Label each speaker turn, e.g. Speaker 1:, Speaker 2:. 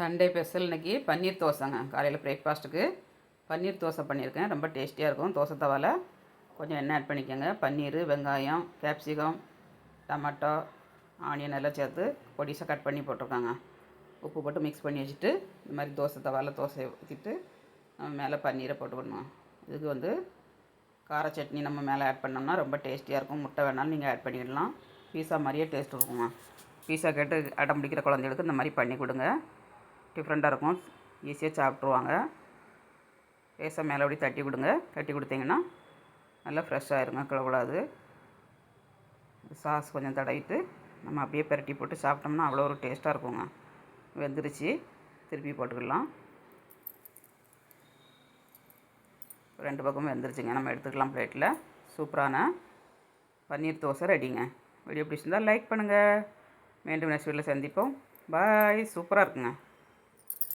Speaker 1: Sunday special இன்றைக்கி பன்னீர் தோசைங்க. காலையில் பிரேக்ஃபாஸ்ட்டுக்கு பன்னீர் தோசை பண்ணியிருக்கேன். ரொம்ப டேஸ்டியாக இருக்கும். தோசை தவால கொஞ்சம் எண்ணெய் ஆட் பண்ணிக்கோங்க. பன்னீர் வெங்காயம் கேப்சிகம் டமாட்டோ ஆனியன் எல்லாம் சேர்த்து பொடிசாக கட் பண்ணி போட்டிருக்காங்க. உப்பு போட்டு மிக்ஸ் பண்ணி வச்சுட்டு இந்த மாதிரி தோசை தவால தோசையை ஊற்றிட்டு நம்ம மேலே பன்னீரை போட்டுக்கணும். இதுக்கு வந்து கார சட்னி நம்ம மேலே ஆட் பண்ணோம்னா ரொம்ப டேஸ்டியாக இருக்கும். முட்டை வேணாலும் நீங்கள் ஆட் பண்ணிடலாம். பீஸா மாதிரியே டேஸ்ட் இருக்குங்க பீஸா கேட்டு அடம் பிடிக்கிற குழந்தைகளுக்கு இந்த மாதிரி பண்ணி கொடுங்க. டிஃப்ரெண்ட்டாக இருக்கும். ஈஸியாக சாப்பிட்ருவாங்க லேசாக மேலே அப்படி தட்டி கொடுங்க தட்டி கொடுத்தீங்கன்னா நல்லா ஃப்ரெஷ்ஷாக இருங்க கிளக்கூடாது சாஸ் கொஞ்சம் தடவிட்டு நம்ம அப்படியே பிரட்டி போட்டு சாப்பிட்டோம்னா அவ்வளோ ஒரு டேஸ்ட்டாக இருக்குங்க. வெந்துருச்சு. திருப்பி போட்டுக்கலாம். ரெண்டு பக்கமும் வெந்துருச்சுங்க. நம்ம எடுத்துக்கலாம் பிளேட்டில் சூப்பரான பன்னீர் தோசை ரெடிங்க வீடியோ பிடிச்சிருந்தால் லைக் பண்ணுங்கள் மீண்டும் நெக்ஸ்ட் வீட்டில் சந்திப்போம். பாய் சூப்பராக இருக்குங்க.